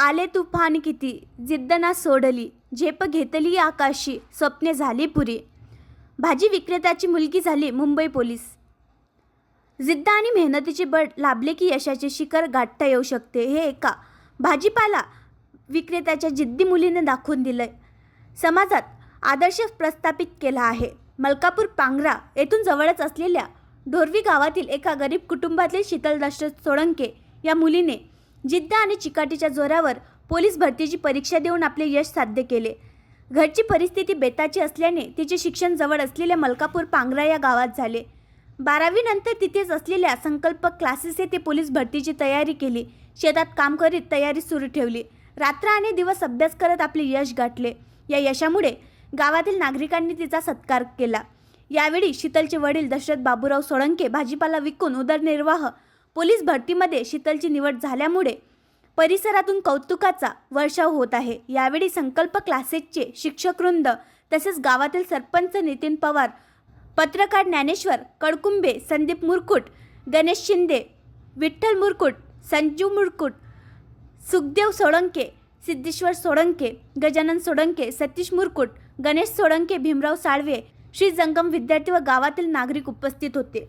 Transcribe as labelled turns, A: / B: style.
A: आले तुफान किती? जिद्द ना सोडली झेप घेतली आकाशी स्वप्ने झाली पुरी. भाजी विक्रेत्याची मुलगी झाली मुंबई पोलीस. जिद्द आणि मेहनतीचे बळ लाभले की यशाचे शिखर गाठता येऊ शकते हे एका भाजीपाला विक्रेत्याच्या जिद्दी मुलीने दाखवून दिलंय. समाजात आदर्श प्रस्थापित केला आहे. मलकापूर पांगरा येथून जवळच असलेल्या ढोरवी गावातील एका गरीब कुटुंबातील शीतलदास सोळंके या मुलीने जिद्द आणि चिकाटीच्या जोरावर पोलीस भरतीची परीक्षा देऊन आपले यश साध्य केले. घरची परिस्थिती बेताची असल्याने तिचे शिक्षण जवळ असलेल्या मलकापूर पांगरा या गावात झाले. बारावीनंतर तिथेच असलेल्या संकल्प क्लासेस येथे पोलीस भरतीची तयारी केली. शेतात काम करीत तयारी सुरू ठेवली. रात्र आणि दिवस अभ्यास करत आपले यश गाठले. या यशामुळे गावातील नागरिकांनी तिचा सत्कार केला. यावेळी शीतलचे वडील दशरथ बाबूराव सोळंके भाजीपाला विकून उदरनिर्वाह पोलीस भरतीमध्ये शीतलची निवड झाल्यामुळे परिसरातून कौतुकाचा वर्षाव होत आहे. यावेळी संकल्प क्लासेसचे शिक्षकवृंद तसेच गावातील सरपंच नितीन पवार पत्रकार ज्ञानेश्वर कडकुंबे संदीप मुरकुट गणेश शिंदे विठ्ठल मुरकुट संजू मुरकुट सुखदेव सोळंके सिद्धेश्वर सोळंके गजानन सोळंके सतीश मुरकुट गणेश सोळंके भीमराव साळवे श्री जंगम विद्यार्थी व गावातील नागरिक उपस्थित होते.